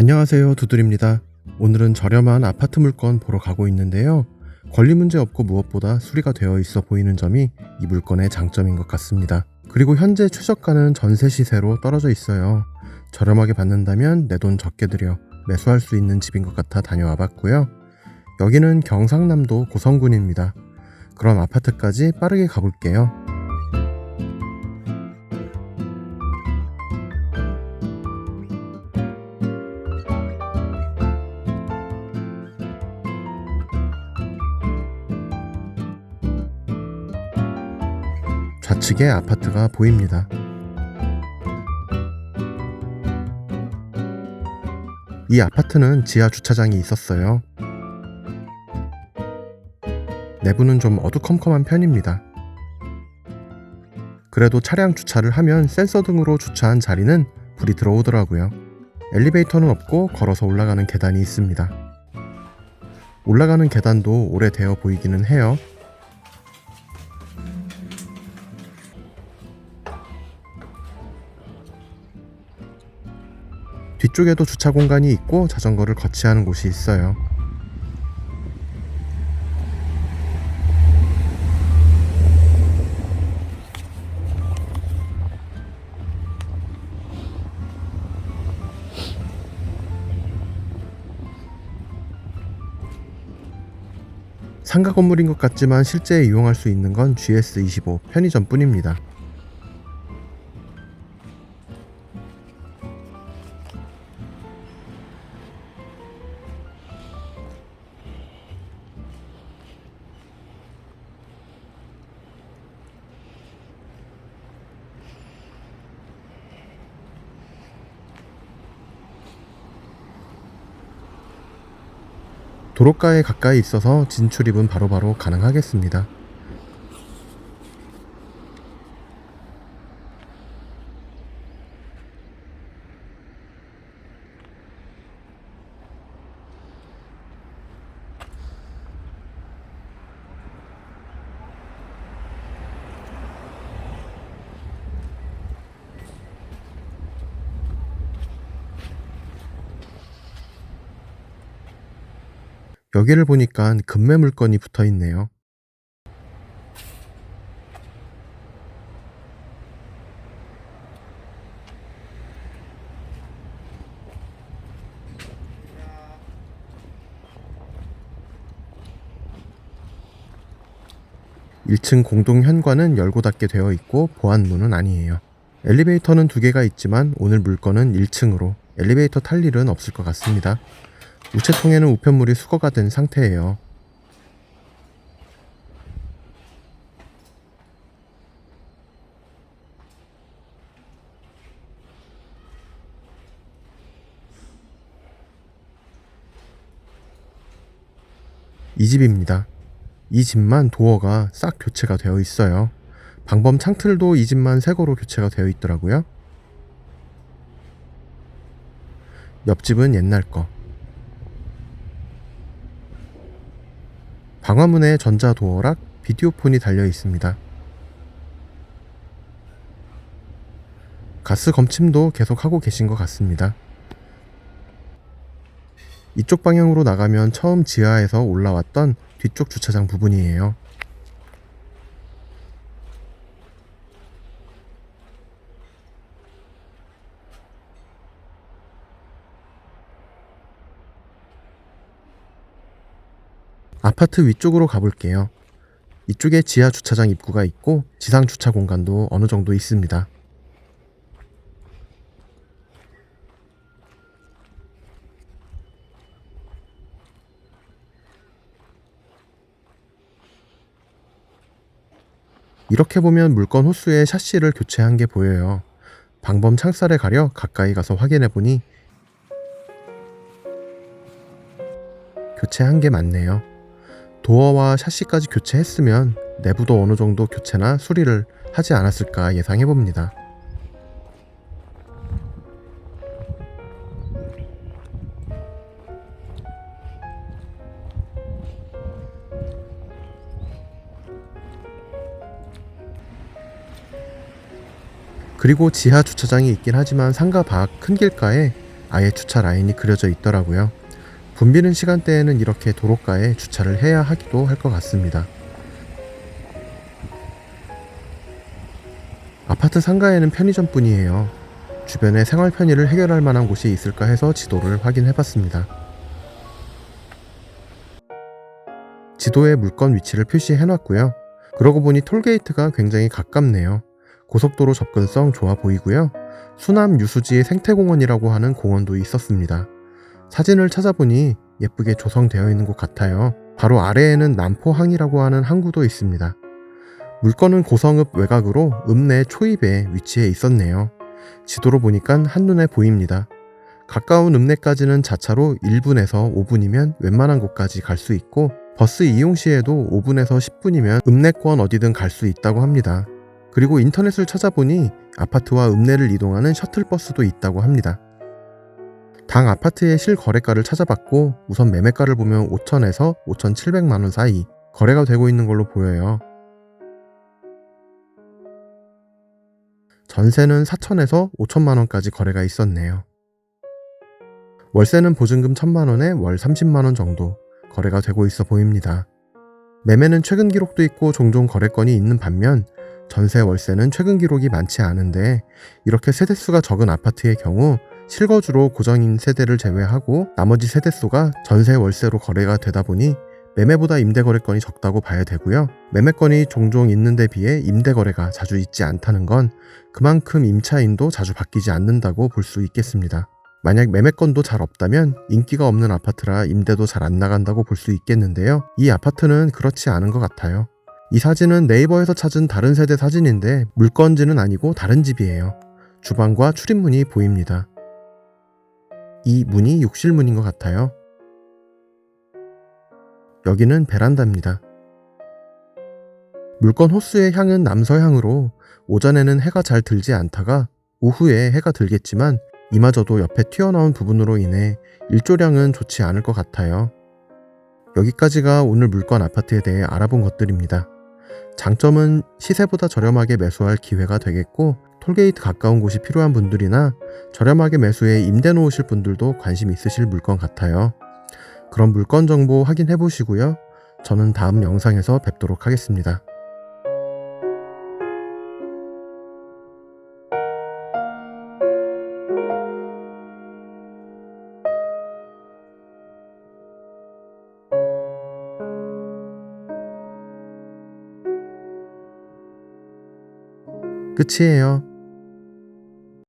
안녕하세요 두들입니다. 오늘은 저렴한 아파트 물건 보러 가고 있는데요. 권리 문제 없고 무엇보다 수리가 되어 있어 보이는 점이 이 물건의 장점인 것 같습니다. 그리고 현재 최저가는 전세 시세로 떨어져 있어요. 저렴하게 받는다면 내 돈 적게 들여 매수할 수 있는 집인 것 같아 다녀와 봤고요. 여기는 경상남도 고성군입니다. 그럼 아파트까지 빠르게 가볼게요. 좌측에 아파트가 보입니다. 이 아파트는 지하 주차장이 있었어요. 내부는 좀 어두컴컴한 편입니다. 그래도 차량 주차를 하면 센서 등으로 주차한 자리는 불이 들어오더라고요. 엘리베이터는 없고 걸어서 올라가는 계단이 있습니다. 올라가는 계단도 오래되어 보이기는 해요. 뒤쪽에도 주차 공간이 있고 자전거를 거치하는 곳이 있어요. 상가 건물인 것 같지만 실제 이용할 수 있는 건 GS25 편의점 뿐입니다. 도로가에 가까이 있어서 진출입은 바로바로 가능하겠습니다. 여기를 보니까 금매 물건이 붙어 있네요. 일층 공동 현관은 열고 닫게 되어 있고 보안문은 아니에요. 엘리베이터는 두 개가 있지만 오늘 물건은 1층으로 엘리베이터 탈 일은 없을 것 같습니다. 우체통에는 우편물이 수거가 된 상태예요. 이 집입니다. 이 집만 도어가 싹 교체가 되어 있어요. 방범 창틀도 이 집만 새 거로 교체가 되어 있더라고요. 옆집은 옛날 거. 방화문에 전자 도어락, 비디오폰이 달려 있습니다. 가스 검침도 계속 하고 계신 것 같습니다. 이쪽 방향으로 나가면 처음 지하에서 올라왔던 뒤쪽 주차장 부분이에요. 아파트 위쪽으로 가볼게요. 이쪽에 지하 주차장 입구가 있고 지상 주차 공간도 어느 정도 있습니다. 이렇게 보면 물건 호수에 샤시를 교체한 게 보여요. 방범 창살에 가려 가까이 가서 확인해 보니 교체한 게 맞네요. 도어와 샤시까지 교체했으면 내부도 어느 정도 교체나 수리를 하지 않았을까 예상해 봅니다. 그리고 지하 주차장이 있긴 하지만 상가 밖 큰 길가에 아예 주차 라인이 그려져 있더라고요. 붐비는 시간대에는 이렇게 도로가에 주차를 해야 하기도 할 것 같습니다. 아파트 상가에는 편의점뿐이에요. 주변에 생활 편의를 해결할 만한 곳이 있을까 해서 지도를 확인해 봤습니다. 지도에 물건 위치를 표시해 놨고요. 그러고 보니 톨게이트가 굉장히 가깝네요. 고속도로 접근성 좋아 보이고요. 수남 유수지 생태공원이라고 하는 공원도 있었습니다. 사진을 찾아보니 예쁘게 조성되어 있는 것 같아요. 바로 아래에는 남포항이라고 하는 항구도 있습니다. 물건은 고성읍 외곽으로 읍내 초입에 위치해 있었네요. 지도로 보니까 한눈에 보입니다. 가까운 읍내까지는 자차로 1분에서 5분이면 웬만한 곳까지 갈 수 있고 버스 이용 시에도 5분에서 10분이면 읍내권 어디든 갈 수 있다고 합니다. 그리고 인터넷을 찾아보니 아파트와 읍내를 이동하는 셔틀버스도 있다고 합니다. 당 아파트의 실거래가를 찾아봤고 우선 매매가를 보면 5천에서 5,700만 원 사이 거래가 되고 있는 걸로 보여요. 전세는 4천에서 5천만 원까지 거래가 있었네요. 월세는 보증금 1천만 원에 월 30만 원 정도 거래가 되고 있어 보입니다. 매매는 최근 기록도 있고 종종 거래건이 있는 반면 전세 월세는 최근 기록이 많지 않은데 이렇게 세대수가 적은 아파트의 경우 실거주로 고정인 세대를 제외하고 나머지 세대수가 전세 월세로 거래가 되다 보니 매매보다 임대 거래건이 적다고 봐야 되고요. 매매건이 종종 있는데 비해 임대 거래가 자주 있지 않다는 건 그만큼 임차인도 자주 바뀌지 않는다고 볼 수 있겠습니다. 만약 매매건도 잘 없다면 인기가 없는 아파트라 임대도 잘 안 나간다고 볼 수 있겠는데요. 이 아파트는 그렇지 않은 것 같아요. 이 사진은 네이버에서 찾은 다른 세대 사진인데 물건지는 아니고 다른 집이에요. 주방과 출입문이 보입니다. 이 문이 욕실문인 것 같아요. 여기는 베란다입니다. 물건 호수의 향은 남서향으로 오전에는 해가 잘 들지 않다가 오후에 해가 들겠지만 이마저도 옆에 튀어나온 부분으로 인해 일조량은 좋지 않을 것 같아요. 여기까지가 오늘 물건 아파트에 대해 알아본 것들입니다. 장점은 시세보다 저렴하게 매수할 기회가 되겠고 톨게이트 가까운 곳이 필요한 분들이나 저렴하게 매수해 임대 놓으실 분들도 관심 있으실 물건 같아요. 그런 물건 정보 확인해 보시고요. 저는 다음 영상에서 뵙도록 하겠습니다. 끝이에요.